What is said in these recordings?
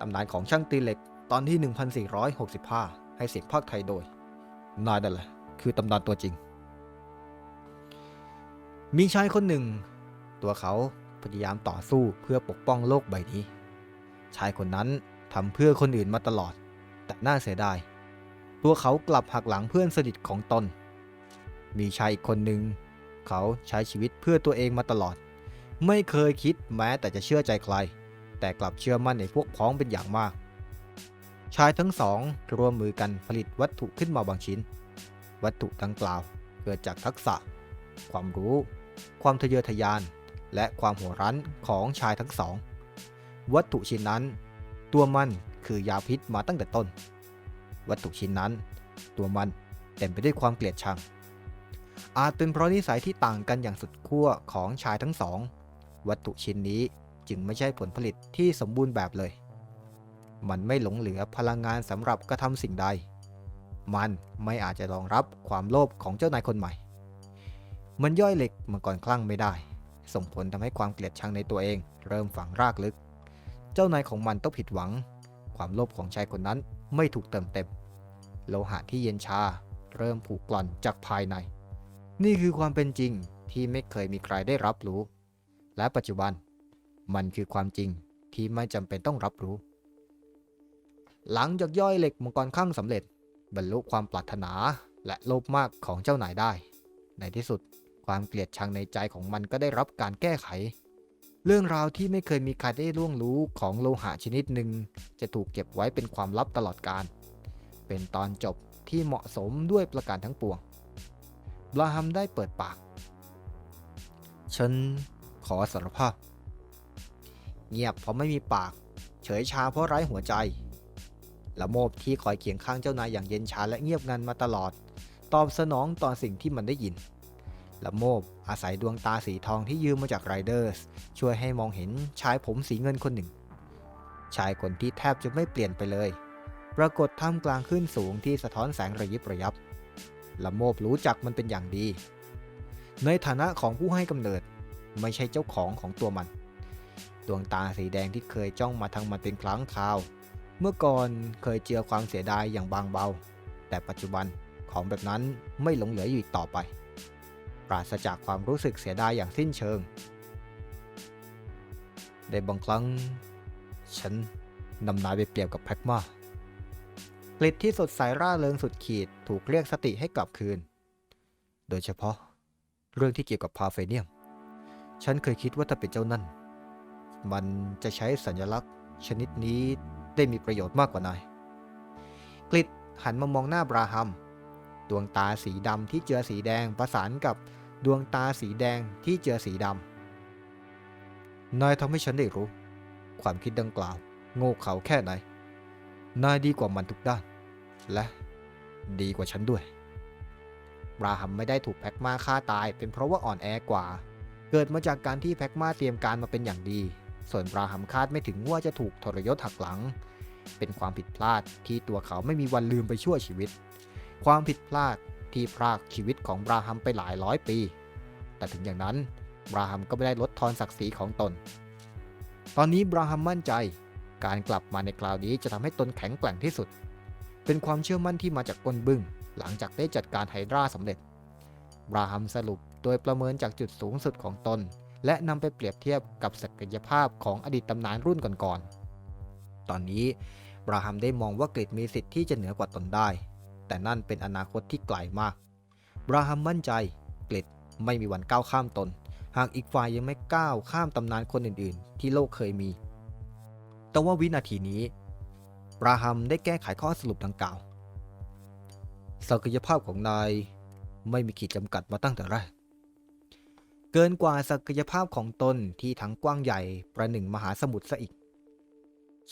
ตำนานของช่างตีเหล็กตอนที่ 1465 ให้เสียงภาคไทยโดย นายนั่นแหละ คือตำนานตัวจริง มีชายคนหนึ่ง ตัวเขาพยายามต่อสู้เพื่อปกป้องโลกใบนี้ ชายคนนั้นทำเพื่อคนอื่นมาตลอด แต่น่าเสียดาย ตัวเขากลับหักหลังเพื่อนสนิทของตน มีชายอีกคนหนึ่ง เขาใช้ชีวิตเพื่อตัวเองมาตลอด ไม่เคยคิดแม้แต่จะเชื่อใจใคร แต่กลับเชื่อมั่นในพวกพ้องเป็นอย่างมาก ชายทั้งสองร่วมมือกันผลิตวัตถุขึ้นมาบางชิ้น วัตถุดังกล่าวเกิดจากทักษะ ความรู้ ความทะเยอทะยาน และความหัวรั้นของชายทั้งสอง วัตถุชิ้นนั้น ตัวมันคือยาพิษมาตั้งแต่ต้น วัตถุชิ้นนั้น ตัวมันเต็มไปด้วยความเกลียดชัง อาจเป็นเพราะนิสัยที่ต่างกันอย่างสุดขั้วของชายทั้งสอง วัตถุชิ้นนี้ จึงไม่ใช่ผลผลิตที่สมบูรณ์แบบเลย มันไม่หลงเหลือพลังงานสำหรับกระทำสิ่งใด มันไม่อาจจะรองรับความโลภของเจ้านายคนใหม่ มันย่อยเหล็กมังกรคลั่งไม่ได้ ส่งผลทำให้ความเกลียดชังในตัวเอง เริ่มฝังรากลึก เจ้านายของมันต้องผิดหวัง ความโลภของชายคนนั้นไม่ถูกเติมเต็ม โลหะที่เย็นชาเริ่มผูกกร่อนจากภายใน นี่คือความเป็นจริงที่ไม่เคยมีใครได้รับรู้ และปัจจุบัน มันคือความจริงที่ไม่จำเป็นต้องรับรู้ หลังจากย่อยเหล็กมังกรข้างสำเร็จ บรรลุความปรารถนาและโลภมากของเจ้านายได้ ในที่สุดความเกลียดชังในใจของมันก็ได้รับการแก้ไข เรื่องราวที่ไม่เคยมีใครได้ล่วงรู้ของโลหะชนิดหนึ่ง จะถูกเก็บไว้เป็นความลับตลอดกาลเป็นตอนจบที่เหมาะสมด้วยประการทั้งปวงบราฮัมได้เปิดปาก ฉันขอสารภาพ เงียบเพราะไม่มีปาก เฉยชาเพราะไร้หัวใจ ละโมบที่คอยเคียงข้างเจ้านายอย่างเย็นชาและเงียบงันมาตลอด ตอบสนองต่อสิ่งที่มันได้ยิน ละโมบอาศัยดวงตาสีทองที่ยืมมาจากไรเดอร์สช่วยให้มองเห็นชายผมสีเงินคนหนึ่ง ชายคนที่แทบจะไม่เปลี่ยนไปเลย ปรากฏท่ามกลางขึ้นสูงที่สะท้อนแสงระยิบระยับ ละโมบรู้จักมันเป็นอย่างดี ในฐานะของผู้ให้กำเนิดไม่ใช่เจ้าของของตัวมัน ดวงตาสีแดงที่เคยจ้องมาทางมันเป็นครั้งคราว เมื่อก่อนเคยเจือความเสียดายอย่างบางเบา แต่ปัจจุบันของแบบนั้นไม่หลงเหลืออยู่อีกต่อไป ปราศจากความรู้สึกเสียดายอย่างสิ้นเชิง ในบางครั้ง ฉันนำนายไปเปรียบกับแพ็กมากลิดที่สดใสร่าเริงสุดขีดถูกเรียกสติให้กลับคืน โดยเฉพาะเรื่องที่เกี่ยวกับพาเฟเนียม ฉันเคยคิดว่าถ้าเป็นเจ้านั่น มันจะใช้สัญลักษณ์ ชนิดนี้ได้มีประโยชน์มากกว่านาย กลิดหันมามองหน้าบราฮัม ดวงตาสีดำที่เจือสีแดงประสานกับดวงตาสีแดงที่เจือสีดำ นายทำให้ฉันได้รู้ ความคิดดังกล่าว โง่เขลาแค่ไหน นายดีกว่ามันทุกด้าน และดีกว่าฉันด้วยบราฮัมไม่ได้ถูกแพ็กมาฆ่าตาย เป็นเพราะว่าอ่อนแอกว่า เกิดมาจากการที่แพ็กมาเตรียมการมาเป็นอย่างดี ส่วนบราฮัมคาดไม่ถึงว่าจะถูกทรยศหักหลัง เป็นความผิดพลาดที่ตัวเขาไม่มีวันลืมไปชั่วชีวิต ความผิดพลาดที่พรากชีวิตของบราฮัมไปหลายร้อยปี แต่ถึงอย่างนั้นบราฮัมก็ไม่ได้ลดทอนศักดิ์ศรีของตน ตอนนี้บราฮัมมั่นใจ การกลับมาในคราวนี้จะทำให้ตนแข็งแกร่งที่สุด เป็นความเชื่อมั่นที่มาจากก้นบึ้ง หลังจากได้จัดการไฮดราสำเร็จ บราฮัมสรุปโดยประเมินจากจุดสูงสุดของตน และนำไปเปรียบเทียบกับศักยภาพของอดีตตำนานรุ่นก่อนๆ ตอนนี้บราฮัมได้มองว่ากริดมีสิทธิ์ที่จะเหนือกว่าตนได้ แต่นั่นเป็นอนาคตที่ไกลมากบราฮัมมั่นใจกริดไม่มีวันก้าวข้ามตน หากอีกฝ่ายยังไม่ก้าวข้ามตำนานคนอื่นๆ ที่โลกเคยมี แต่ว่าวินาทีนี้บราฮัมได้แก้ไขข้อสรุปดังกล่าวศักยภาพของนายไม่มีขีดจำกัดมาตั้งแต่แรก เกินกว่าศักยภาพของตนที่ทั้งกว้างใหญ่ประหนึ่งมหาสมุทรซะอีก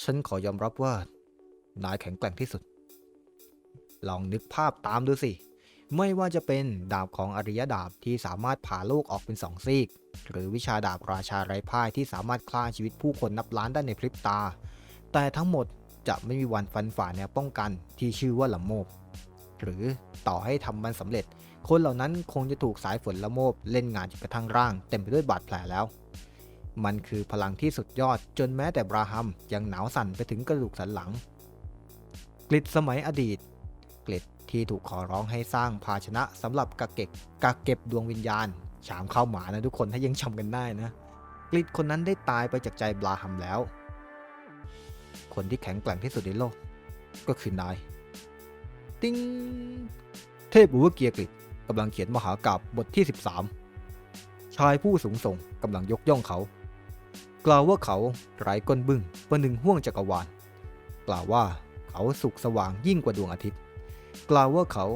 ฉันขอยอมรับว่า นายแข็งแกร่งที่สุด ลองนึกภาพตามดูสิ ไม่ว่าจะเป็นดาบของอริยดาบที่สามารถผ่าโลกออกเป็นสองซีก หรือวิชาดาบราชาไร้พ่ายที่สามารถฆ่าชีวิตผู้คนนับล้านได้ในพริบตา แต่ทั้งหมดจะไม่มีวันฟันฝ่าแนวป้องกันที่ชื่อว่าหละโมบหรือต่อให้ทำมันสำเร็จ คนเหล่านั้นคงจะถูกสายฝนละโมบเล่นงานจนกระทั่งร่าง เต็มไปด้วยบาดแผลแล้ว มันคือพลังที่สุดยอดจนแม้แต่บราฮัมยังหนาวสั่นไปถึงกระดูกสันหลังกลิดสมัยอดีตกลิดที่ถูกขอร้องให้สร้างภาชนะสำหรับกักเก็บกักเก็บดวงวิญญาณ ฉามเข้าหมานะทุกคนถ้ายังจำกันได้นะกลิดคนนั้นได้ตายไปจากใจบราฮัมแล้ว คนที่แข็งแกร่งที่สุดในโลก ก็คือนาย ติ้งเทพอุวเกียร์กลิดำลังเขียนมหากาบบทที่ 13 ชายผู้สูงส่งกำลังยกย่องเขา กล่าวว่าเขาไร้ก้นบึ้งประหนึ่งห่วงจักรวาล กล่าวว่าเขาสุขสว่างยิ่งกว่าดวงอาทิตย์ กล่าวว่าเขา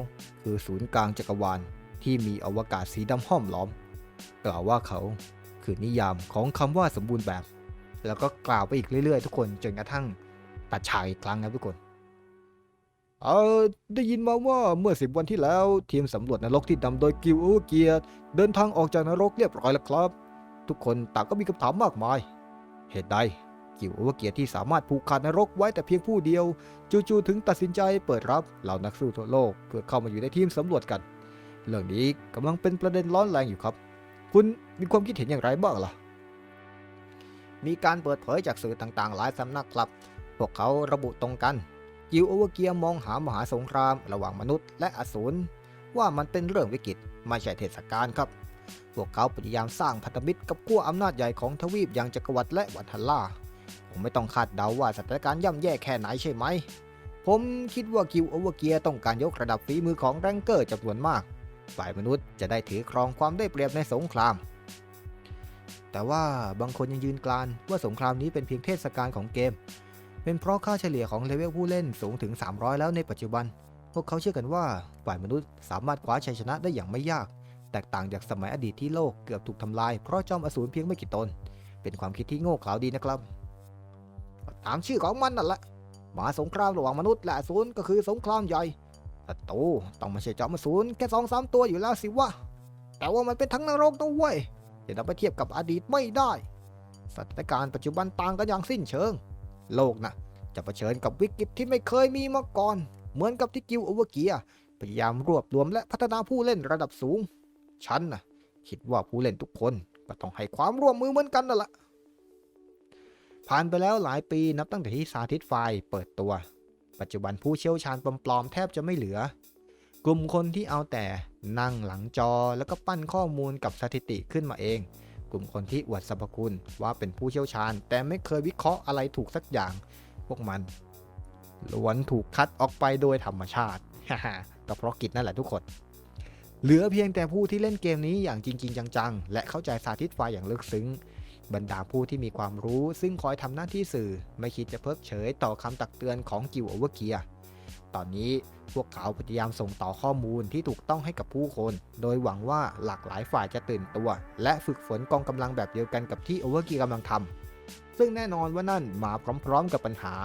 คือศูนย์กลางจักรวาลที่มีอวกาศสีดำห้อมล้อม กล่าวว่าเขาคือนิยามของคำว่าสมบูรณ์แบบ แล้วก็กล่าวไปอีกเรื่อยๆ ทุกคนจนกระทั่งตัดฉากอีกครั้งครับทุกคน เออได้ยินมาว่าเมื่อสิบวันที่แล้ว ทีมสำรวจนรกที่นำโดยกิลอูเกียร์เดินทางออกจากนรกเรียบร้อยแล้วครับ ทุกคนต่างก็มีคำถามมากมาย เหตุใดกิลอูเกียร์ที่สามารถผูกขาดนรกไว้แต่เพียงผู้เดียว จู่ๆถึงตัดสินใจเปิดรับเหล่านักสู้ทั่วโลกเพื่อเข้ามาอยู่ในทีมสำรวจกัน เรื่องนี้กำลังเป็นประเด็นร้อนแรงอยู่ครับ คุณมีความคิดเห็นอย่างไรบ้างล่ะ มีการเปิดเผยจากสื่อต่างๆ หลายสำนักครับพวกเขาระบุตรงกัน กิลโอเวอร์เกียมองหามหาสงครามระหว่างมนุษย์และอสูรว่ามันเป็นเรื่องวิกฤตไม่ใช่เทศกาลครับ พวกเขาพยายามสร้างพันธมิตรกับขั้วอำนาจใหญ่ของทวีปอย่างจักรวรรดิและวัทันล่าผมไม่ต้องคาดเดาว่าสถานการณ์ย่ำแย่แค่ไหนใช่ไหม ผมคิดว่ากิลโอเวอร์เกียต้องการยกระดับฝีมือของแรงเกอร์จำนวนมาก ฝ่ายมนุษย์จะได้ถือครองความได้เปรียบในสงคราม แต่ว่าบางคนยังยืนกรานว่าสงครามนี้เป็นเพียงเทศกาลของเกม เป็นเพราะค่าเฉลี่ยของเลเวลผู้เล่นสูงถึง 300 แล้วในปัจจุบัน พวกเขาเชื่อกันว่าฝ่ายมนุษย์สามารถคว้าชัยชนะได้อย่างไม่ยาก แตกต่างจากสมัยอดีตที่โลกเกือบถูกทำลายเพราะจอมอสูรเพียงไม่กี่ตน เป็นความคิดที่โง่เขลาดีนะครับตามชื่อของมันนั่นแหละหมาสงครามระหว่างมนุษย์และอสูรก็คือสงครามใหญ่ศัตรูต้องไม่ใช่จอมอสูรแค่สองสามตัวอยู่แล้วสิวะแต่ว่ามันเป็นทั้งนรกนะเว้ยจะนำไปเทียบกับอดีตไม่ได้สถานการณ์ปัจจุบันต่างกันอย่างสิ้นเชิง โลกนะจะเผชิญกับวิกฤตที่ไม่เคยมีมาก่อน เหมือนกับที่กิลโอเวอร์เกียพยายามรวบรวมและพัฒนาผู้เล่นระดับสูง ฉันนะคิดว่าผู้เล่นทุกคนก็ต้องให้ความร่วมมือเหมือนกันนั่นแหละผ่านไปแล้วหลายปีนับตั้งแต่ที่สาธิตไฟเปิดตัว ปัจจุบันผู้เชี่ยวชาญปลอมๆแทบจะไม่เหลือ กลุ่มคนที่เอาแต่นั่งหลังจอแล้วก็ปั้นข้อมูลกับสถิติขึ้นมาเอง กลุ่มคนที่อวดสรรพคุณว่าเป็นผู้เชี่ยวชาญ แต่ไม่เคยวิเคราะห์อะไรถูกสักอย่าง พวกมันล้วนถูกคัดออกไปโดยธรรมชาติฮ่าก็เพราะกิจนั่นแหละทุกคน เหลือเพียงแต่ผู้ที่เล่นเกมนี้อย่างจริง ๆ จัง ๆ และเข้าใจสาธิตไฟอย่างลึกซึ้ง บรรดาผู้ที่มีความรู้ซึ่งคอยทำหน้าที่สื่อ ไม่คิดจะเพิกเฉยต่อคำตักเตือนของกิวโอเวอร์เกีย ตอนนี้พวกเขาพยายามส่งต่อข้อมูลที่ถูกต้องให้กับผู้คน โดยหวังว่าหลากหลายฝ่ายจะตื่นตัว และฝึกฝนกองกำลังแบบเดียวกันกับที่โอเวอร์กีกำลังทำซึ่งแน่นอนว่านั่นมาพร้อมๆกับปัญหา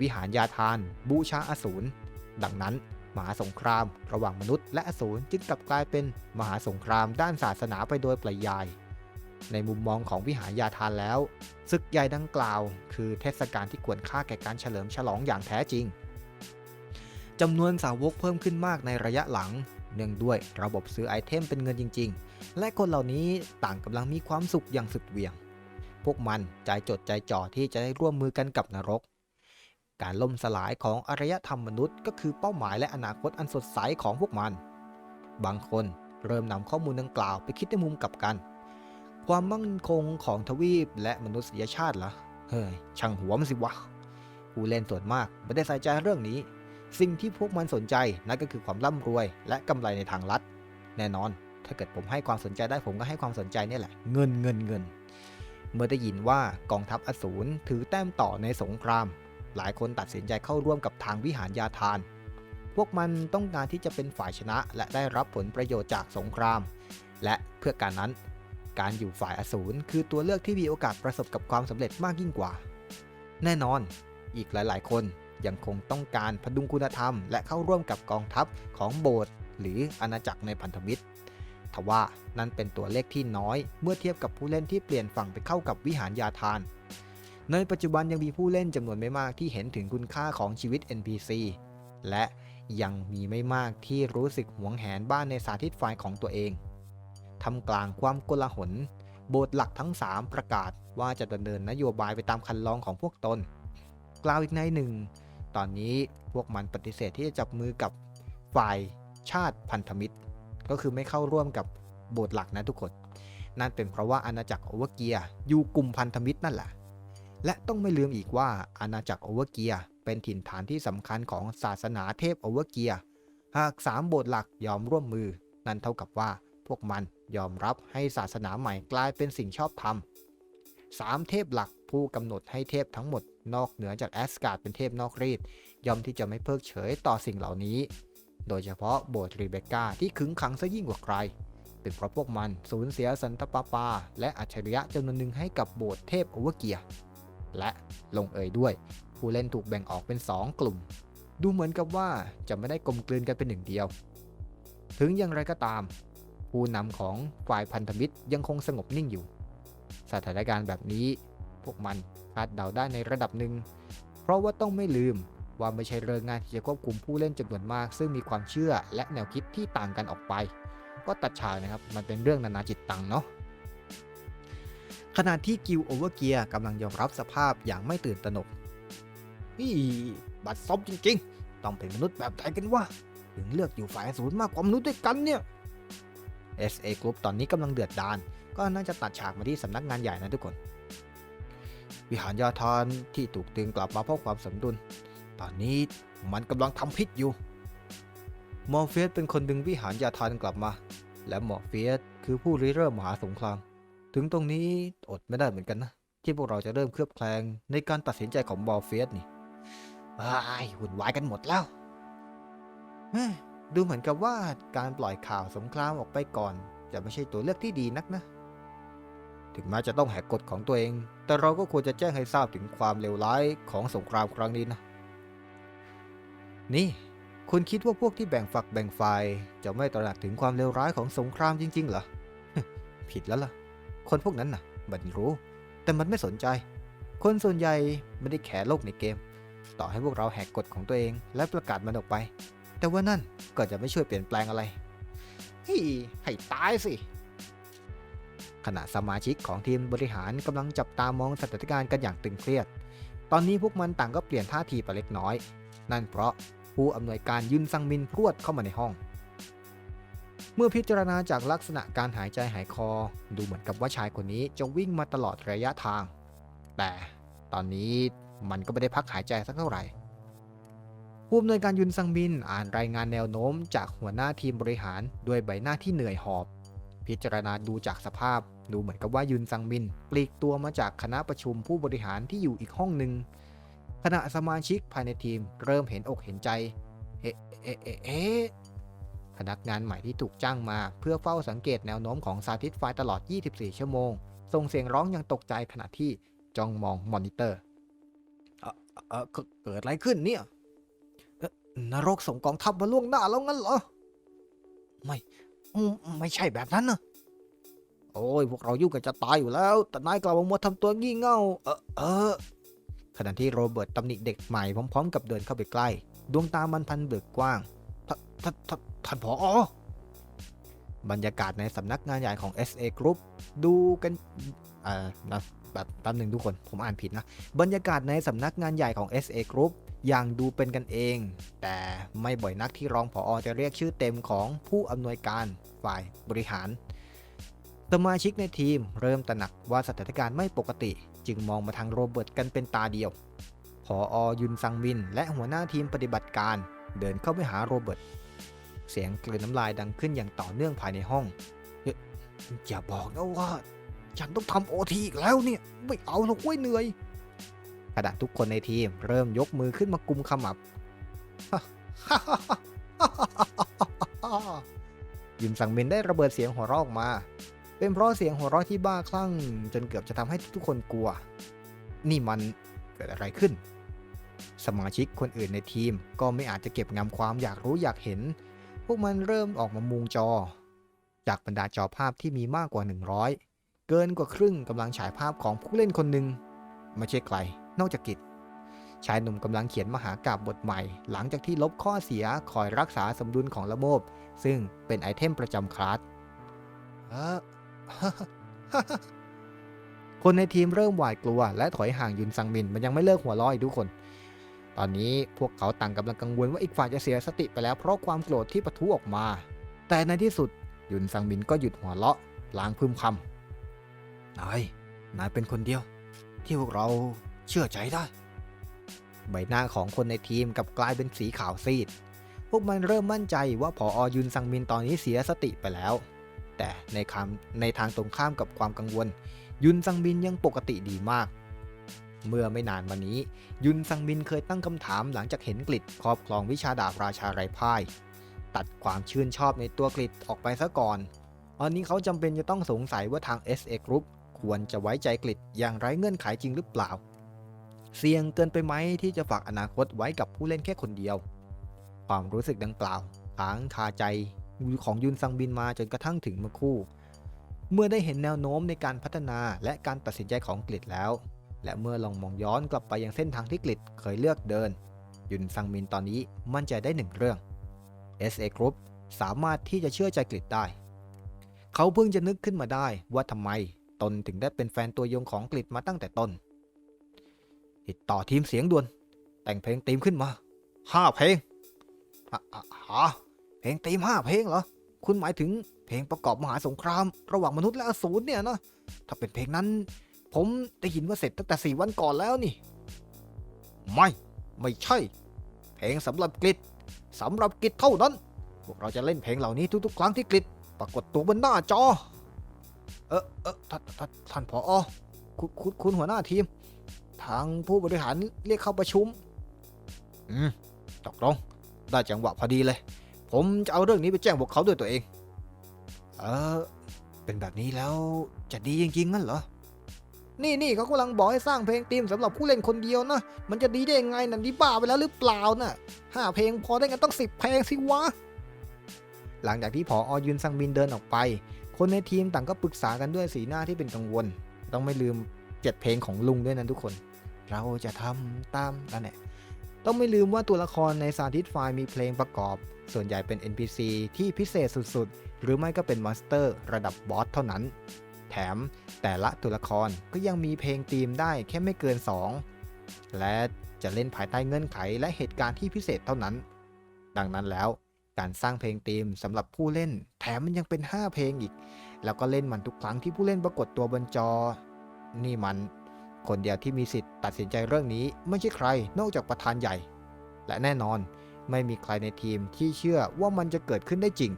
วิหารยาทาน บูชาอสูรดังนั้น มหาสงคราม ระหว่างมนุษย์และอสูรจึงกลับกลายเป็นมหาสงครามด้านศาสนาไปโดยปริยาย ในมุมมองของวิหารยาทานแล้วศึกใหญ่ดังกล่าว คือเทศกาลที่ควรค่าแก่การเฉลิมฉลองอย่างแท้จริง จำนวนสาวกเพิ่มขึ้นมากในระยะหลัง เนื่องด้วยระบบซื้อไอเทมเป็นเงินจริง ๆ และคนเหล่านี้ต่างกำลังมีความสุขอย่างสุดเหวี่ยง พวกมันใจจดใจจ่อที่จะได้ร่วมมือกันกับนรก การล่มสลายของอารยธรรมมนุษย์ ก็คือเป้าหมายและอนาคตอันสดใสของพวกมัน บางคนเริ่มนำข้อมูลดังกล่าวไปคิดในมุมกลับกัน ความมั่นคงของทวีปและมนุษยชาติล่ะเฮ้ยช่างหัวมันสิวะผู้เล่นส่วนมากไม่ได้ใส่ใจเรื่องนี้ สิ่งที่พวกมันสนใจนั่นก็คือความร่ำรวย และกำไรในทางลัด แน่นอน ถ้าเกิดผมให้ความสนใจได้ผมก็ให้ความสนใจนี่แหละ เงินเงินเงิน เมื่อได้ยินว่ากองทัพอสูรถือแต้มต่อในสงคราม หลายคนตัดสินใจเข้าร่วมกับทางวิหารยาทาน พวกมันต้องการที่จะเป็นฝ่ายชนะ และได้รับผลประโยชน์จากสงคราม และเพื่อการนั้น การอยู่ฝ่ายอสูรคือตัวเลือกที่มีโอกาสประสบกับความสำเร็จมากยิ่งกว่า แน่นอน อีกหลาย ๆ คน ยังคงต้องการพดุงคุณธรรม และเข้าร่วมกับกองทัพของโบสถ์หรืออาณาจักรในพันธมิตรทว่านั่นเป็นตัวเลขที่น้อย เมื่อเทียบกับผู้เล่นที่เปลี่ยนฝั่งไปเข้ากับวิหารยาทาน ในปัจจุบันยังมีผู้เล่นจำนวนไม่มากที่เห็นถึงคุณค่าของชีวิต NPC และยังมีไม่มากที่รู้สึกหวงแหนบ้านในสาธิตไฟล์ของตัวเองทำกลางความโกลาหล โบสถ์หลักทั้ง 3 ประกาศว่าจะดำเนินนโยบายไปตามคันลองของพวกตน กล่าวอีกในหนึ่ง ตอนนี้พวกมันปฏิเสธที่จะจับมือกับฝ่ายชาติพันธมิตร ก็คือไม่เข้าร่วมกับโบสถ์หลักนะทุกคน นั่นเป็นเพราะว่าอาณาจักรโอเวอร์เกียอยู่กลุ่มพันธมิตรนั่นแหละ และต้องไม่ลืมอีกว่าอาณาจักรโอเวอร์เกียเป็นถิ่นฐานที่สำคัญของศาสนาเทพโอเวอร์เกียหากสามโบสถ์หลักยอมร่วมมือ นั่นเท่ากับว่าพวกมันยอมรับให้ศาสนาใหม่กลายเป็นสิ่งชอบธรรมสามเทพหลักผู้กำหนดให้เทพทั้งหมด นอกเหนือจากแอสการ์ดเป็นเทพนอกรีดย่อมที่จะไม่เพิกเฉยต่อสิ่งเหล่านี้ โดยเฉพาะโบสถ์รีเบคก้าที่ขึงขังซะยิ่งกว่าใคร เป็นเพราะพวกมันสูญเสียสันตปาปา และอัจฉริยะจำนวนหนึ่งให้กับโบสถ์เทพโอเวอร์เกีย และลงเอยด้วย ผู้เล่นถูกแบ่งออกเป็น 2 กลุ่ม ดูเหมือนกับว่าจะไม่ได้กลมกลืนกันเป็นหนึ่งเดียว ถึงอย่างไรก็ตาม ผู้นำของฝ่ายพันธมิตรยังคงสงบนิ่งอยู่ สถานการณ์แบบนี้พวกมันคาดเดาได้ในระดับหนึ่ง เพราะว่าต้องไม่ลืมว่าไม่ใช่เรื่องงายที่จะควบคุมผู้เล่นจำนวนมาก ซึ่งมีความเชื่อและแนวคิดที่ต่างกันออกไป ก็ตัดฉากนะครับมันเป็นเรื่องนานาจิตตังเนาะขณะที่กิลโอเวอร์เกียกำลังยอมรับสภาพอย่างไม่ตื่นตระหนกนี่บัตรซบจริงๆ ต้องเป็นมนุษย์แบบไหนกันวะถึงเลือกอยู่ฝ่ายศูนย์มากกว่ามนุษย์ด้วยกันเนี่ย SA Group ตอนนี้กำลังเดือดดาน ก็น่าจะตัดฉากมาที่สำนักงานใหญ่นะทุกคน วิหารยาทานที่ถูกตึงกลับมาเพราะความสมดุล ตอนนี้มันกำลังทำพิษอยู่ มอร์เฟียสเป็นคนดึงวิหารยาทานกลับมา และมอร์เฟียสคือผู้ริเริ่มมหาสงคราม ถึงตรงนี้อดไม่ได้เหมือนกันนะ ที่พวกเราจะเริ่มเคลือบแคลงในการตัดสินใจของมอร์เฟียสนี่ไอ้หุ่นวายกันหมดแล้วดูเหมือนกับว่าการปล่อยข่าวสงครามออกไปก่อน จะไม่ใช่ตัวเลือกที่ดีนักนะ ถึงแม้จะต้องแหกกฎของตัวเอง แต่เราก็ควรจะแจ้งให้ทราบถึงความเลวร้ายของสงครามครั้งนี้นะ นี่ คุณคิดว่าพวกที่แบ่งฝักแบ่งฝ่ายจะไม่ตระหนักถึงความเลวร้ายของสงครามจริง ๆ เหรอ ผิดแล้วล่ะ คนพวกนั้นน่ะ มันรู้ แต่มันไม่สนใจ คนส่วนใหญ่ไม่ได้แคร์โลกในเกม ต่อให้พวกเราแหกกฎของตัวเองและประกาศมันออกไป แต่ว่านั่นก็จะไม่ช่วยเปลี่ยนแปลงอะไร ให้ตายสิ ขณะสมาชิกของทีมบริหารกำลังจับตามองสถานการณ์กันอย่างตึงเครียด ตอนนี้พวกมันต่างก็เปลี่ยนท่าทีไปเล็กน้อย นั่นเพราะผู้อำนวยการยุนซังมินพรวดเข้ามาในห้อง เมื่อพิจารณาจากลักษณะการหายใจหายคอ ดูเหมือนกับว่าชายคนนี้จะวิ่งมาตลอดระยะทาง แต่ตอนนี้มันก็ไม่ได้พักหายใจสักเท่าไหร่ผู้อำนวยการยุนซังมินอ่านรายงานแนวโน้มจากหัวหน้าทีมบริหารด้วยใบหน้าที่เหนื่อยหอบ พิจารณาดูจากสภาพ ดูเหมือนกับว่ายุนซังมิน ปลีกตัวมาจากคณะประชุมผู้บริหารที่อยู่อีกห้องหนึ่งขณะสมาชิกภายในทีมเริ่มเห็นอกเห็นใจเอ๊ะเอ๊ะเอ๊ะเอ๊ะพนักงานใหม่ที่ถูกจ้างมา เพื่อเฝ้าสังเกตแนวโน้มของสาธิตไฟตลอด 24 ชั่วโมง ส่งเสียงร้องอย่างตกใจขณะที่จ้องมองมอนิเตอร์ เออเออเกิดอะไรขึ้นเนี่ยนรกส่งกองทัพมาล่วงหน้าแล้วงั้นเหรอ ไม่ ไม่ใช่แบบนั้นนะโอ้ยพวกเรายุ่งกันจะตายอยู่แล้ว แต่นายกลับมามัวทำตัวงี่เง่า เออเออขณะที่โรเบิร์ตตำหนิเด็กใหม่พร้อมๆ กับเดินเข้าไปใกล้ ดวงตามันพันเบิกกว้างท่านท่านท่านท่านผอบรรยากาศในสำนักงานใหญ่ของ SA Group ดูกันอ่านะแบบแป๊บหนึ่งทุกคน ผมอ่านผิดนะ บรรยากาศในสำนักงานใหญ่ของ SA Group อย่างดูเป็นกันเอง แต่ไม่บ่อยนักที่รองผออจะเรียกชื่อเต็มของผู้อำนวยการฝ่ายบริหาร สมาชิกในทีมเริ่มตระหนักว่าสถานการณ์ไม่ปกติ จึงมองมาทางโรเบิร์ตกันเป็นตาเดียวผออยุนซังมิน และหัวหน้าทีมปฏิบัติการ เดินเข้าไปหาโรเบิร์ตเสียงกลืนน้ำลายดังขึ้นอย่างต่อเนื่องภายในห้องอย่าอย่าบอกนะว่า ฉันต้องทำโอทีอีกแล้วเนี่ย ไม่เอาหรอกเว้ยเหนื่อย ขณะทุกคนในทีมเริ่มยกมือขึ้นมากุมขมับ ยิมสังมินได้ระเบิดเสียงหัวเราะออกมา เป็นเพราะเสียงหัวเราะที่บ้าคลั่ง จนเกือบจะทำให้ทุกคนกลัว นี่มันเกิดอะไรขึ้น สมาชิกคนอื่นในทีมก็ไม่อาจจะเก็บงำความอยากรู้อยากเห็น พวกมันเริ่มออกมามุงจอ จากบรรดาจอภาพที่มีมากกว่า 100 เกินกว่าครึ่งกำลังฉายภาพของผู้เล่นคนหนึ่งไม่ใช่ใคร นอกจากกิจ ชายหนุ่มกำลังเขียนมหากราบบทใหม่ หลังจากที่ลบข้อเสียคอยรักษาสมดุลของระบบ ซึ่งเป็นไอเทมประจำคลาสคนในทีมเริ่มหวาดกลัว และถอยห่างยุนซังมิน มันยังไม่เลิกหัวร้อยทุกคน ตอนนี้พวกเขาต่างกำลังกังวลว่าอีกฝ่ายจะเสียสติไปแล้วเพราะความโกรธที่ปะทุออกมา แต่ในที่สุดยุนซังมินก็หยุดหัวเราะล้างพึมพำนายนายเป็นคนเดียว ที่พวกเรา เชื่อใจได้ ใบหน้าของคนในทีมกับกลายเป็นสีขาวซีด พวกมันเริ่มมั่นใจว่าพออยุนซังมินตอนนี้เสียสติไปแล้ว แต่ในคำในทางตรงข้ามกับความกังวล ยุนซังมินยังปกติดีมาก เมื่อไม่นานมานี้ ยุนซังมินเคยตั้งคำถามหลังจากเห็นกลิดครอบครองวิชาดาบราชาไรพ่าย ตัดความชื่นชอบในตัวกลิดออกไปซะก่อนตอนนี้เขาจำเป็นจะต้องสงสัยว่าทาง SA Group ควรจะไว้ใจกลิดอย่างไร้เงื่อนไขจริงหรือเปล่า เสี่ยงเกินไปไหมที่จะฝากอนาคตไว้กับผู้เล่นแค่คนเดียว ความรู้สึกดังกล่าวค้างคาใจของยุนซังบินมาจนกระทั่งถึงเมื่อคู่ เมื่อได้เห็นแนวโน้มในการพัฒนาและการตัดสินใจของกลิดแล้ว และเมื่อลองมองย้อนกลับไปยังเส้นทางที่กลิดเคยเลือกเดิน ยุนซังมินตอนนี้มั่นใจได้หนึ่งเรื่อง SA Group สามารถที่จะเชื่อใจกลิดได้ เขาเพิ่งจะนึกขึ้นมาได้ว่าทำไมตนถึงได้เป็นแฟนตัวยงของกลิดมาตั้งแต่ต้น ติดต่อทีมเสียงด่วน แต่งเพลงธีมขึ้นมาห้าเพลงอะอะหาเพลงธีมห้าเพลงเหรอ คุณหมายถึงเพลงประกอบมหาสงคราม ระหว่างมนุษย์และอสูรเนี่ยนะ ถ้าเป็นเพลงนั้น ผมได้ยินว่าเสร็จตั้งแต่สี่วันก่อนแล้วนี่ ไม่ ไม่ใช่ เพลงสำหรับกลิดสำหรับกลิดเท่านั้น พวกเราจะเล่นเพลงเหล่านี้ทุกๆ ครั้งที่กลิดปรากฏตัวบนหน้าจอ เออเออท่านท่านท่านผอคุณคุณหัวหน้าทีม ทางผู้บริหารเรียกเข้าประชุม อืมตกลงได้จังหวะพอดีเลย ผมจะเอาเรื่องนี้ไปแจ้งพวกเขาด้วยตัวเอง เออ เป็นแบบนี้แล้วจะดีจริงๆงั้นเหรอ นี่นี่เขากำลังบอกให้สร้างเพลงธีมสำหรับผู้เล่นคนเดียวนะ มันจะดีได้ยังไงนั่นนี่บ้าไปแล้วหรือเปล่าน่ะห้าเพลงพอได้กันต้องสิบเพลงสิวะ หลังจากที่ผออยุนซังบินเดินออกไป คนในทีมต่างก็ปรึกษากันด้วยสีหน้าที่เป็นกังวล ต้องไม่ลืมเจ็ดเพลงของลุงด้วยนะทุกคน เราจะทำตามนั่นแหละต้องไม่ลืมว่าตัวละครในสาธิตไฟมีเพลงประกอบ ส่วนใหญ่เป็น NPC ที่พิเศษสุดๆ หรือไม่ก็เป็นมอนสเตอร์ระดับบอสเท่านั้น แถมแต่ละตัวละครก็ยังมีเพลงธีมได้แค่ไม่เกิน 2 และจะเล่นภายใต้เงื่อนไขและเหตุการณ์ที่พิเศษเท่านั้น ดังนั้นแล้วการสร้างเพลงธีมสำหรับผู้เล่น แถมมันยังเป็น 5 เพลงอีก แล้วก็เล่นมันทุกครั้งที่ผู้เล่นปรากฏตัวบนจอ นี่มัน คนเดียวที่มีสิทธิ์ตัดสินใจเรื่องนี้ไม่ใช่ใครนอกจากประธานใหญ่ และแน่นอนไม่มีใครในทีมที่เชื่อว่ามันจะเกิดขึ้นได้จริง